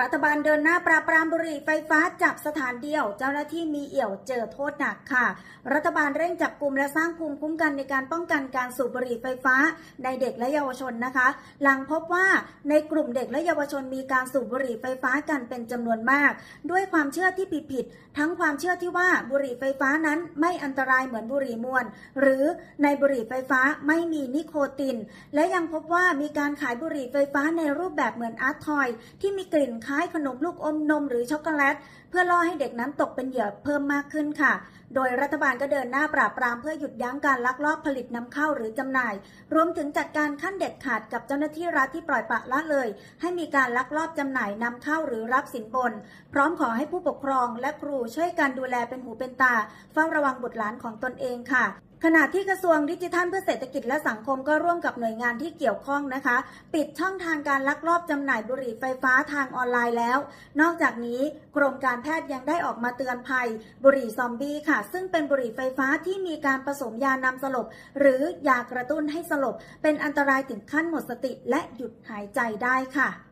รัฐบาลเดินหน้าปราบปรามบุหรี่ไฟฟ้าจับสถานเดียว เจ้าหน้าที่มีเอี่ยวเจอโทษหนักค่ะ รัฐบาลเร่งจับกลุ่มและสร้างภูมิคุ้มกันในการป้องกันการสูบบุหรี่ไฟฟ้าในเด็กและเยาวชนนะคะ หลังพบว่าในกลุ่มเด็กและเยาวชนมีการสูบบุหรี่ไฟฟ้ากันเป็นจำนวนมาก ด้วยความเชื่อที่ผิดๆทั้งความเชื่อที่ว่าบุหรี่ไฟฟ้านั้นไม่อันตรายเหมือนบุหรี่มวลหรือในบุหรี่ไฟฟ้าไม่มีนิโคติน และยังพบว่ามีการขายบุหรี่ไฟฟ้าในรูปแบบเหมือนอาร์ตทอย ที่มีกลิ่นคล้ายขนมลูกอมนมหรือช็อกโกแลต เพื่อล่อให้เด็กนั้นตกเป็นเหยื่อเพิ่มมากขึ้นค่ะ โดยรัฐบาลก็เดินหน้าปราบปรามเพื่อหยุดยั้งการลักลอบผลิตนำเข้าหรือจำหน่าย รวมถึงจัดการขั้นเด็ดขาดกับเจ้าหน้าที่รัฐที่ปล่อยปละละเลย ให้มีการลักลอบจำหน่ายนำเข้าหรือรับสินบน พร้อมขอให้ผู้ปกครองและครูช่วยกันดูแลเป็นหูเป็นตา เฝ้าระวังบุตรหลานของตนเองค่ะ ขณะที่กระทรวงดิจิทัลเพื่อเศรษฐกิจและสังคมก็ร่วมกับหน่วยงานที่เกี่ยวข้องนะคะ ปิดช่องทางการลักลอบจำหน่ายบุหรี่ไฟฟ้าทางออนไลน์แล้ว นอกจากนี้กรมการแพทย์ยังได้ออกมาเตือนภัย บุหรี่ซอมบี้ค่ะ ซึ่งเป็นบุหรี่ไฟฟ้าที่มีการผสมยานำสลบ หรือยากระตุ้นให้สลบ เป็นอันตรายถึงขั้นหมดสติและหยุดหายใจได้ค่ะ